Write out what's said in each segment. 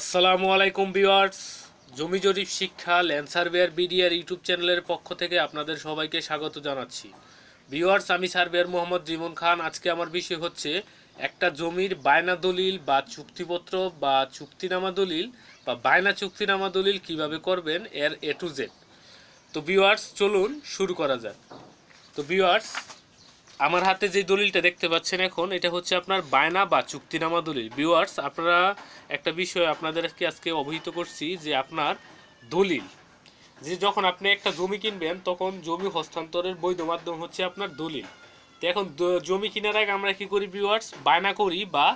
আসসালামু আলাইকুম ভিউয়ার্স। জমি জরিপ শিক্ষা, ল্যান্ড সার্ভেয়ার বিডিআর ইউটিউব চ্যানেলের পক্ষ থেকে আপনাদের সবাইকে স্বাগত জানাচ্ছি। ভিউয়ার্স, আমি সার্ভেয়ার মোহাম্মদ জিমন খান। আজকে আমার বিষয় হচ্ছে, একটা জমির বায়না দলিল বা চুক্তিপত্র বা চুক্তিনামা দলিল বা বায়না চুক্তিনামা দলিল কীভাবে করবেন, এর এ টু জেড তো ভিউয়ার্স, চলুন শুরু করা যাক। তো ভিউয়ার্স আমার হাতে যে দলিলটা দেখতে পাচ্ছেন এখন, এটা হচ্ছে আপনার বায়না বা চুক্তিনামা দলিল। ভিউয়ার্স আপনারা একটা বিষয় আপনাদেরকে আজকে অবহিত করছি যে আপনার দলিল। যে যখন আপনি একটা জমি কিনবেন, তখন জমি হস্তান্তরের বৈধ মাধ্যম হচ্ছে আপনার দলিল। তো এখন জমি কেনার আগে আমরা কি করি ভিউয়ার্স বায়না করি বা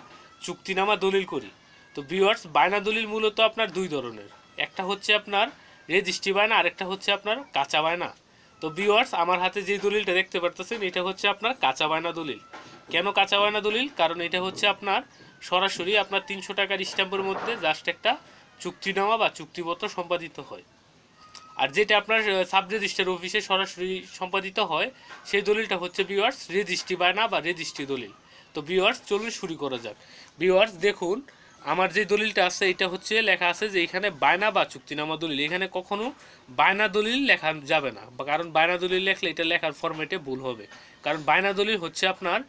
চুক্তিনামা দলিল করি। তো ভিউয়ার্স বায়না দলিল মূলত আপনার দুই ধরনের। একটা হচ্ছে আপনার রেজিস্ট্রি বায়না, আরেকটা হচ্ছে আপনার কাঁচা বায়না। তো ভিউয়ার্স আমার হাতে যে দলিলটা দেখতে পারতেছেন, এটা হচ্ছে আপনার কাঁচা বায়না দলিল। কেন কাঁচা বায়না দলিল? কারণ এটা হচ্ছে আপনার সরাসরি আপনার তিনশো টাকার স্ট্যাম্পের মধ্যে জাস্ট একটা চুক্তিনামা বা চুক্তিপত্র সম্পাদিত হয়। আর যেটা আপনার সাব রেজিস্টার অফিসে সরাসরি সম্পাদিত হয়, সেই দলিলটা হচ্ছে ভিউয়ার্স রেজিস্ট্রি বায়না বা রেজিস্ট্রি দলিল। তো ভিউয়ার্স চলুন শুরু করা যাক। ভিউয়ার্স দেখুন আমার যে দলিলটা আছে, এটা হচ্ছে লেখা আছে যে এখানে বায়না বা চুক্তিনামা দলিল। এখানে কখনো বায়না দলিল লেখা যাবে না কারণ বায়না দলিল লেখলে এটা লেখার ফরম্যাটে ভুল হবে। কারণ বায়না দলিল হচ্ছে আপনার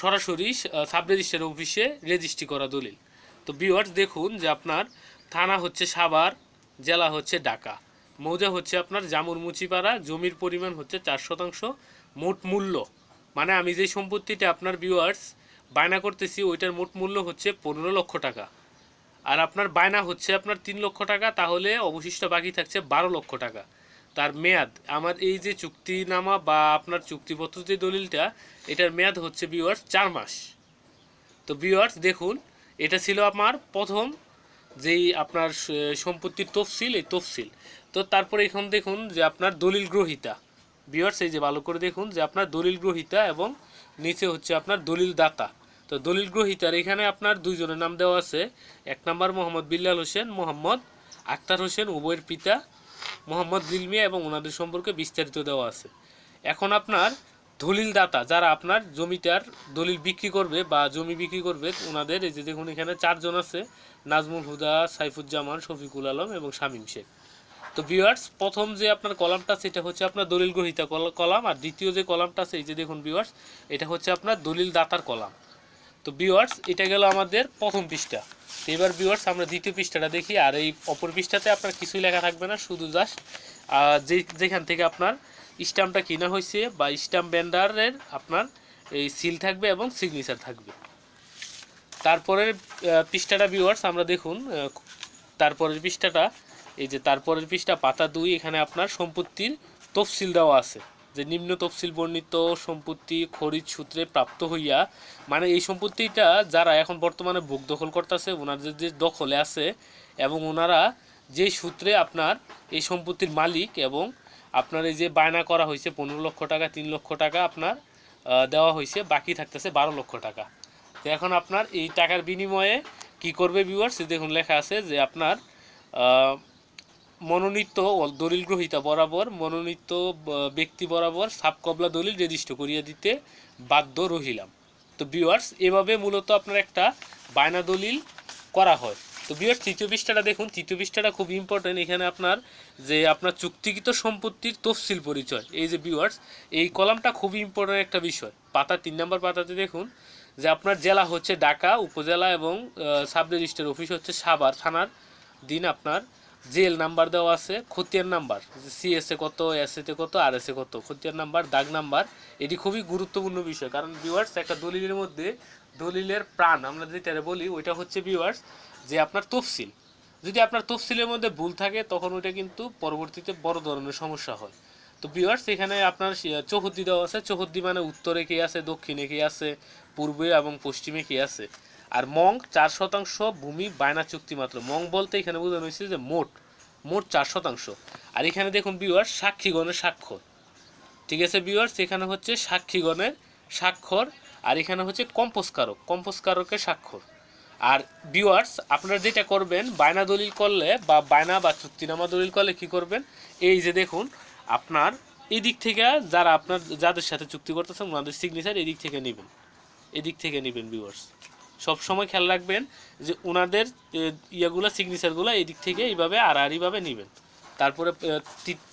সরাসরি সাব রেজিস্টার অফিসে রেজিস্ট্রি করা দলিল। তো ভিউয়ার্স দেখুন যে আপনার থানা হচ্ছে সাভার, জেলা হচ্ছে ঢাকা। মৌজা হচ্ছে আপনার জামুর মুচিপাড়া জমির পরিমাণ হচ্ছে চার শতাংশ মোট মূল্য। মানে আমি যে সম্পত্তিটা আপনার ভিউয়ার্স বায়না করতেছি, ওইটার মোট মূল্য হচ্ছে পনেরো লক্ষ টাকা। আর আপনার বায়না হচ্ছে আপনার তিন লক্ষ টাকা, তাহলে অবশিষ্ট বাকি থাকছে বারো লক্ষ টাকা। তার মেয়াদ, আমার এই যে চুক্তিনামা বা আপনার চুক্তিপত্র যে দলিলটা, এটার মেয়াদ হচ্ছে বিওয়ার্স চার মাস। তো বিওয়ার্স দেখুন, এটা ছিল আমার প্রথম যেই আপনার সম্পত্তির তফসিল, এই তফসিল। তো তারপরে এখন দেখুন যে আপনার দলিল গ্রহিতা। বিওয়ার্স এই যে ভালো করে দেখুন যে আপনার দলিল গ্রহিতা এবং নিচে হচ্ছে আপনার দলিল দাতা তো দলিল গ্রহিতার এখানে আপনার দুইজনের নাম দেওয়া আছে। এক নম্বর মোহাম্মদ বিল্লাল হোসেন, মোহাম্মদ আক্তার হোসেন, উভয়ের পিতা মোহাম্মদ দিলমিয়া এবং ওনাদের সম্পর্কে বিস্তারিত দেওয়া আছে। এখন আপনার দলিল দাতা যারা আপনার জমিটার দলিল বিক্রি করবে বা জমি বিক্রি করবে, ওনাদের এই যে দেখুন এখানে চারজন আছে, নাজমুল হুদা, সাইফুজ্জামান, শফিকুল আলম এবং শামীম শেখ। তো ভিউয়ার্স প্রথম যে আপনার কলামটা আছে, এটা হচ্ছে আপনার দলিল গ্রহিতা কল- কলাম, আর দ্বিতীয় যে কলামটা আছে, এই যে দেখুন ভিউয়ার্স এটা হচ্ছে আপনার দলিল দাতার কলাম। তো ভিউয়ার্স এটা গেল আমাদের প্রথম পৃষ্ঠা। তো এবার ভিউয়ার্স আমরা দ্বিতীয় পৃষ্ঠাটা দেখি, আর এই অপর পৃষ্ঠাতে আপনার কিছুই লেখা থাকবে না, শুধু জাস্ট যে, যেখান থেকে আপনার স্ট্যাম্পটা কিনা হয়েছে, বা স্ট্যাম্প ব্যান্ডারের আপনার এই সিল থাকবে এবং সিগনেচার থাকবে। তারপরের পৃষ্ঠাটা ভিউয়ার্স আমরা দেখুন তারপরের পৃষ্ঠাটা এই যে তারপরের পৃষ্ঠা পাতা দুই, এখানে আপনার সম্পত্তির তফসিল দেওয়া আছে। যে নিম্ন তফসিল বর্ণিত সম্পত্তি খরিদ সূত্রে প্রাপ্ত হইয়া মানে এই সম্পত্তিটা যারা এখন বর্তমানে ভোগ দখল করতেছে, ওনাদের যে দখলে আছে, এবং ওনারা যে সূত্রে আপনার এই সম্পত্তির মালিক এবং আপনার এই যে বায়না করা হয়েছে, পনেরো লক্ষ টাকা, তিন লক্ষ টাকা আপনার দেওয়া হয়েছে, বাকি থাকতেছে বারো লক্ষ টাকা। তো এখন আপনার এই টাকার বিনিময়ে কি করবে ভিউয়ার্স দেখুন লেখা আছে যে আপনার মনোনীত দলিল গ্রহিতা বরাবর, মনোনীত ব্যক্তি বরাবর সাবকবলা দলিল রেজিস্টার করিয়ে দিতে বাধ্য রহিলাম। তো বিওয়ার্স এভাবে মূলত আপনার একটা বায়না দলিল করা হয়। তো ভিউয়ার্স তৃতীয় পৃষ্ঠাটা দেখুন। তৃতীয় পৃষ্ঠাটা খুব ইম্পর্টেন্ট এখানে আপনার যে আপনার চুক্তিকৃত সম্পত্তির তফসিল পরিচয়। এই যে বিওয়ার্স এই কলামটা খুবই ইম্পর্টেন্ট একটা বিষয়। পাতা, তিন নম্বর পাতাতে দেখুন যে আপনার জেলা হচ্ছে ঢাকা, উপজেলা এবং সাব রেজিস্টার অফিস হচ্ছে সাভার। থানার দিন আপনার জেল নাম্বার দেওয়া আছে, খতিয়ান নাম্বার সিএসএ কত এসএতে কত আর এসএ কত, খতিয়ান নাম্বার, দাগ নাম্বার, এটি খুবই গুরুত্বপূর্ণ বিষয়। কারণ ভিউয়ার্স একটা দলিলের মধ্যে দলিলের প্রাণ, আমরা যেটা বলি, ওইটা হচ্ছে ভিউয়ার্স যে আপনার তফসিল। যদি আপনার তফসিলের মধ্যে ভুল থাকে, তখন ওইটা কিন্তু পরবর্তীতে বড় ধরনের সমস্যা হয়। তো ভিউয়ার্স এখানে আপনার চৌহদ্দি দেওয়া আছে। চৌহদ্দি মানে উত্তরে কে আছে, দক্ষিণে কে আছে, পূর্বে এবং পশ্চিমে কে আছে। আর মং চার শতাংশ, ভূমি, বায়না, চুক্তি মাত্র। মং বলতে এখানে বোঝানো হয়েছে যে মোট মোট চার শতাংশ। আর এখানে দেখুন বিওয়ার সাক্ষীগণের স্বাক্ষর ঠিক আছে বিওয়ার্স এখানে হচ্ছে সাক্ষীগণের স্বাক্ষর আর এখানে হচ্ছে কম্পোজকারক, কম্পোজকারকের স্বাক্ষর আর ভিউয়ার্স আপনারা যেটা করবেন, বায়না দলিল করলে বা বায়না বা চুক্তিনামা দলিল করলে কি করবেন? এই যে দেখুন, আপনার এই দিক থেকে যারা আপনার, যাদের সাথে চুক্তি করতেছেন, ওনাদের সিগনেচার এদিক থেকে নেবেন। এদিক থেকে নেবেন ভিউয়ার্স সব সময় খেয়াল রাখবেন যে ওনাদের ইয়েগুলো সিগনেচারগুলো এই দিক থেকে এইভাবে আড়াআড়িভাবে নেবেন। তারপরে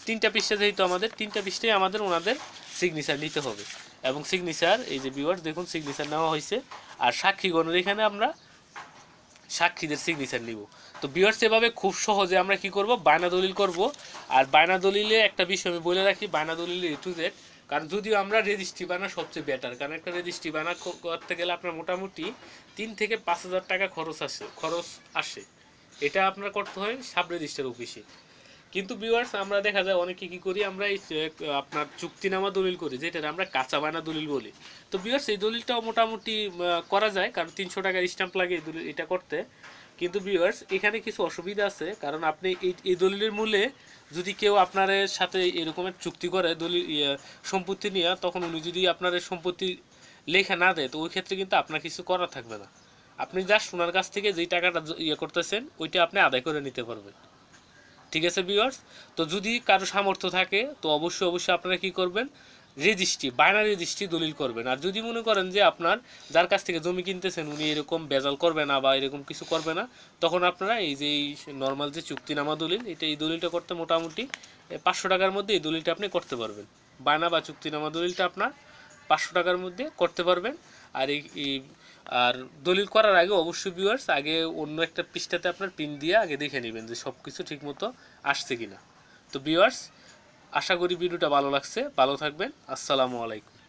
তিনটা পৃষ্ঠা যেহেতু আমাদের, তিনটা পৃষ্ঠায় আমাদের ওনাদের সিগনেচার নিতে হবে। এবং সিগনেচার এই যে ভিউয়ার্স দেখুন সিগনেচার নেওয়া হয়েছে। আর সাক্ষীগণের এখানে আমরা সাক্ষীদের সিগনেচার নিব। তো বিয়ার্স এভাবে খুব সহজে আমরা কি করব? বায়না দলিল করব। আর বায়না দলিলে একটা বিষয় আমি বলে রাখি, বায়না দলিলে এ টু জেড কারণ যদিও আমরা রেজিস্ট্রি বানা সবচেয়ে বেটার কারণ একটা রেজিস্ট্রি বানা করতে গেলে আপনার মোটামুটি তিন থেকে পাঁচ হাজার টাকা খরচ আসে খরচ আসে। এটা আপনার করতে হয় সাব রেজিস্টার অফিসে কিন্তু ভিউয়ার্স আমরা দেখা যায় অনেকে কী করি, আমরা এই আপনার চুক্তিনামা দলিল করি যেটা আমরা কাঁচা বায়না দলিল বলি। তো ভিউয়ার্স এই দলিলটাও মোটামুটি করা যায়, কারণ তিনশো টাকার স্ট্যাম্প লাগে এই দলিল, এটা করতে। কিন্তু ভিউয়ার্স এখানে কিছু অসুবিধা আছে, কারণ আপনি এই এই দলিলের মূলে যদি কেউ আপনার সাথে এরকমের চুক্তি করে দলিল ইয়ে, সম্পত্তি নিয়ে তখন উনি যদি আপনার সম্পত্তি লেখা না দেয় তো ওই ক্ষেত্রে কিন্তু আপনার কিছু করা থাকবে না। আপনি জাস্ট ওনার কাছ থেকে যেই টাকাটা ইয়ে করতেছেন ওইটা আপনি আদায় করে নিতে পারবেন। ঠিক আছে বিয়ার্স তো যদি কারও সামর্থ্য থাকে তো অবশ্যই অবশ্যই আপনারা কি করবেন? রেজিস্ট্রি বাইনারি রেজিস্ট্রি দলিল করবেন। আর যদি মনে করেন যে আপনার যার কাছ থেকে জমি কিনতেছেন, উনি এরকম বেজাল করবে না বা এরকম কিছু করবে না, তখন আপনারা এই যে এই নর্মাল যে চুক্তিনামা দলিল, এটা এই দলিলটা করতে মোটামুটি পাঁচশো টাকার মধ্যে এই দলিলটা আপনি করতে পারবেন। বায়না বা চুক্তিনামা দলিলটা আপনার পাঁচশো টাকার মধ্যে করতে পারবেন। আর এই আর দলিল করার আগে অবশ্যই ভিউয়ার্স আগে অন্য একটা পৃষ্ঠাতে আপনার পিন দিয়ে আগে দেখে নেবেন যে সব কিছু ঠিকমতো আসছে কিনা। তো ভিউয়ার্স আশা করি ভিডিওটা ভালো লাগছে। ভালো থাকবেন। আসসালামু আলাইকুম।